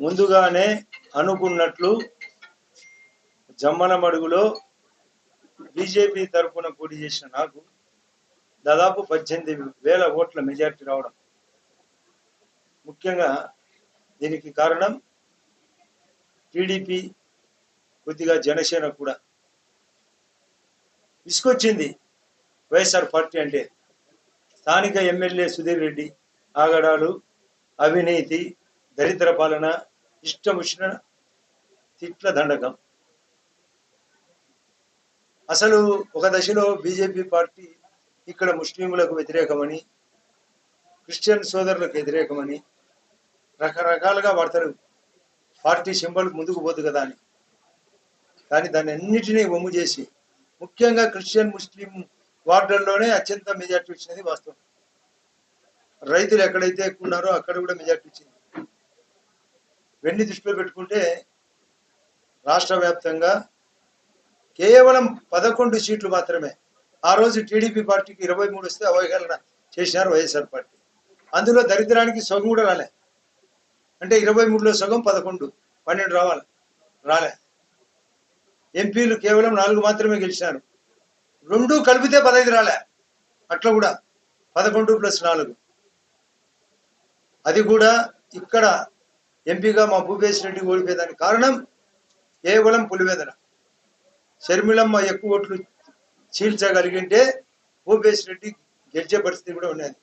ముందుగానే అనుకున్నట్లు జమ్మలమడుగులో బీజేపీ తరఫున పోటీ చేసిన నాకు దాదాపు పద్దెనిమిది వేల ఓట్ల మెజార్టీ రావడం ముఖ్యంగా దీనికి కారణం టీడీపీ కొద్దిగా జనసేన కూడా. విసుకొచ్చింది వైఎస్ఆర్ పార్టీ అంటే. స్థానిక ఎమ్మెల్యే సుధీర్ రెడ్డి ఆగడాలు అవినీతి దరిద్ర పాలన ఇష్టం వచ్చిన తిట్ల దండకం. అసలు ఒక దశలో బీజేపీ పార్టీ ఇక్కడ ముస్లింలకు వ్యతిరేకమని క్రిస్టియన్ సోదరులకు వ్యతిరేకమని రకరకాలుగా వార్తలు పార్టీ సింబల్ ముందుకు పోదు కదా అని. కానీ దాన్ని అన్నిటినీ ఒమ్ము చేసి ముఖ్యంగా క్రిస్టియన్ ముస్లిం వార్డుల్లోనే అత్యంత మెజార్టీ వచ్చినది వాస్తవం. రైతులు ఎక్కడైతే ఎక్కువ ఉన్నారో అక్కడ కూడా మెజార్టీ వచ్చింది. వెన్ని దృష్టిలో పెట్టుకుంటే రాష్ట్ర వ్యాప్తంగా కేవలం పదకొండు సీట్లు మాత్రమే. ఆ రోజు టీడీపీ పార్టీకి ఇరవై మూడు వస్తే అవహేళన చేసినారు వైఎస్ఆర్ పార్టీ. అందులో దరిద్రానికి సగం కూడా రాలే. అంటే ఇరవై మూడులో సగం పదకొండు పన్నెండు రావాలి రాలే. ఎంపీలు కేవలం నాలుగు మాత్రమే గెలిచినారు. రెండు కలిపితే పదహైదు రాలే. అట్లా కూడా పదకొండు ప్లస్ నాలుగు. అది కూడా ఇక్కడ ఎంపీగా మా భూపేశ్ రెడ్డి ఓడిపోయేదానికి కారణం కేవలం పులివేదన. షర్మిలమ్మ ఎక్కువ ఓట్లు చీల్చగలిగింటే భూపేశ్ రెడ్డి గెలిచే పరిస్థితి కూడా ఉన్నది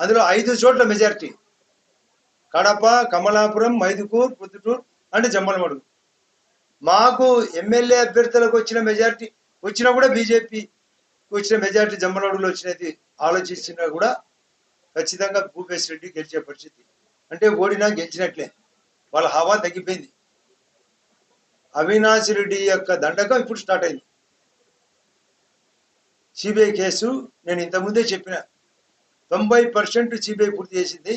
అందులో ఐదు చోట్ల మెజారిటీ. కడప కమలాపురం మైదుకూర్ పుత్తుటూరు అంటే జమ్మలమడుగు మాకు ఎమ్మెల్యే అభ్యర్థులకు వచ్చిన మెజారిటీ వచ్చినా కూడా బీజేపీ వచ్చిన మెజారిటీ జమ్మలమడుగులో వచ్చినది ఆలోచించినా కూడా ఖచ్చితంగా భూపేశ్ రెడ్డి గెలిచే పరిస్థితి. అంటే ఓడినా గెలిచినట్లే. వాళ్ళ హవా తగ్గిపోయింది. అవినాష్ రెడ్డి యొక్క దండకం ఇప్పుడు స్టార్ట్ అయింది. సిబిఐ కేసు నేను ఇంతకుముందే చెప్పిన. తొంభై పర్సెంట్ సిబిఐ పూర్తి చేసింది.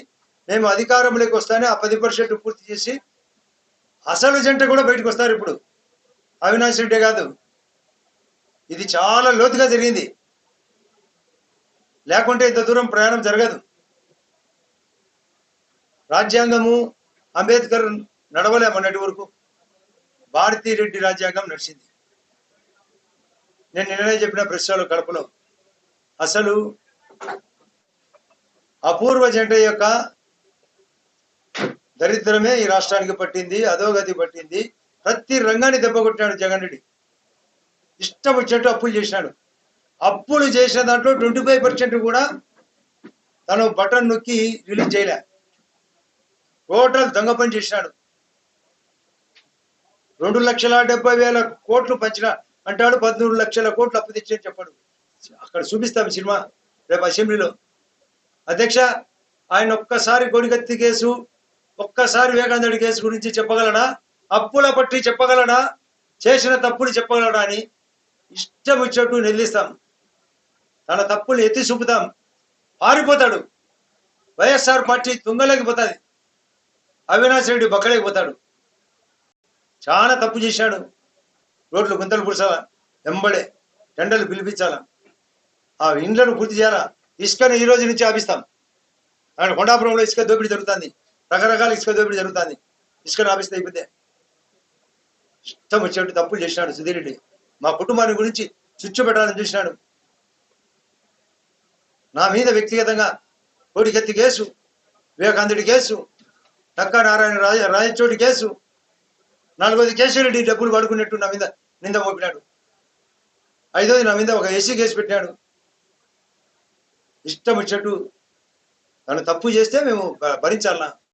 మేము అధికారంలోకి వస్తానే ఆ పది పర్సెంట్ పూర్తి చేసి అసలు జంట కూడా బయటకు వస్తారు ఇప్పుడు. అవినాష్ రెడ్డి కాదు. ఇది చాలా లోతుగా జరిగింది. లేకుంటే ఇంత దూరం ప్రయాణం జరగదు. రాజ్యాంగము అంబేద్కర్ నడవలేమన్నటి వరకు భారతీ రెడ్డి రాజ్యాంగం నడిచింది. నేను నిన్ననే చెప్పిన ప్రశ్నలు కడపలో. అసలు అపూర్వ జంట యొక్క దరిద్రమే ఈ రాష్ట్రానికి పట్టింది అధోగతి పట్టింది. ప్రతి రంగాన్ని దెబ్బకొట్టాడు జగన్ రెడ్డి. ఇష్టం వచ్చినట్టు అప్పులు చేసినాడు. అప్పులు చేసిన దాంట్లో ట్వంటీ ఫైవ్ పర్సెంట్ కూడా తను బటన్ నొక్కి రిలీజ్ చేయలే. టోటల్ దొంగ పని చేసినాడు. రెండు లక్షల డెబ్బై వేల కోట్లు పంచిన అంటాడు పద్మూడు లక్షల కోట్లు అప్పు తెచ్చి చెప్పాడు. అక్కడ చూపిస్తాం సినిమా రేపు అసెంబ్లీలో. అధ్యక్ష ఆయన ఒక్కసారి గొడిగత్తి కేసు ఒక్కసారి వివేకానందుడి కేసు గురించి చెప్పగలడా? అప్పుల పట్టి చెప్పగలడా? చేసిన తప్పులు చెప్పగలడా అని ఇష్టం వచ్చినట్టు నిలదీస్తాం తన తప్పులు ఎత్తి చూపుతాం. పారిపోతాడు. వైఎస్ఆర్ పార్టీ తుంగలోకి పోతుంది. అవినాష్ రెడ్డి బక్కలేకి పోతాడు. చాలా తప్పు చేశాడు. రోడ్లు గుంతలు పుడిచాలా? వెంబడే టెండర్లు పిలిపించాలా? ఆ ఇండ్లను పూర్తి చేయాలా? ఇసుకను ఈ రోజు నుంచి ఆపిస్తాం. అక్కడ కొండాపురంలో ఇసుక దోపిడీ జరుగుతుంది. రకరకాల ఇసుక దోపిడీ జరుగుతుంది. ఇసుకను ఆపిస్తే అయిపోతే. ఇష్టం వచ్చినట్టు తప్పులు చేసినాడు సుధీర్ రెడ్డి. మా కుటుంబాన్ని గురించి చుచ్చు పెట్టాలని చూసినాడు. నా మీద వ్యక్తిగతంగా కోడికెత్తి కేసు వివేకాంధుడి కేసు టక్కా నారాయణ రాజ రాజచోటి కేసు. నాలుగోది కేశవరెడ్డి డబ్బులు పడుకున్నట్టు నా మీద నింద మోపినాడు. ఐదోది నా మీద ఒక ఏసీ కేసు పెట్టినాడు. ఇష్టం వచ్చినట్టు తను తప్పు చేస్తే మేము భరించాలనా?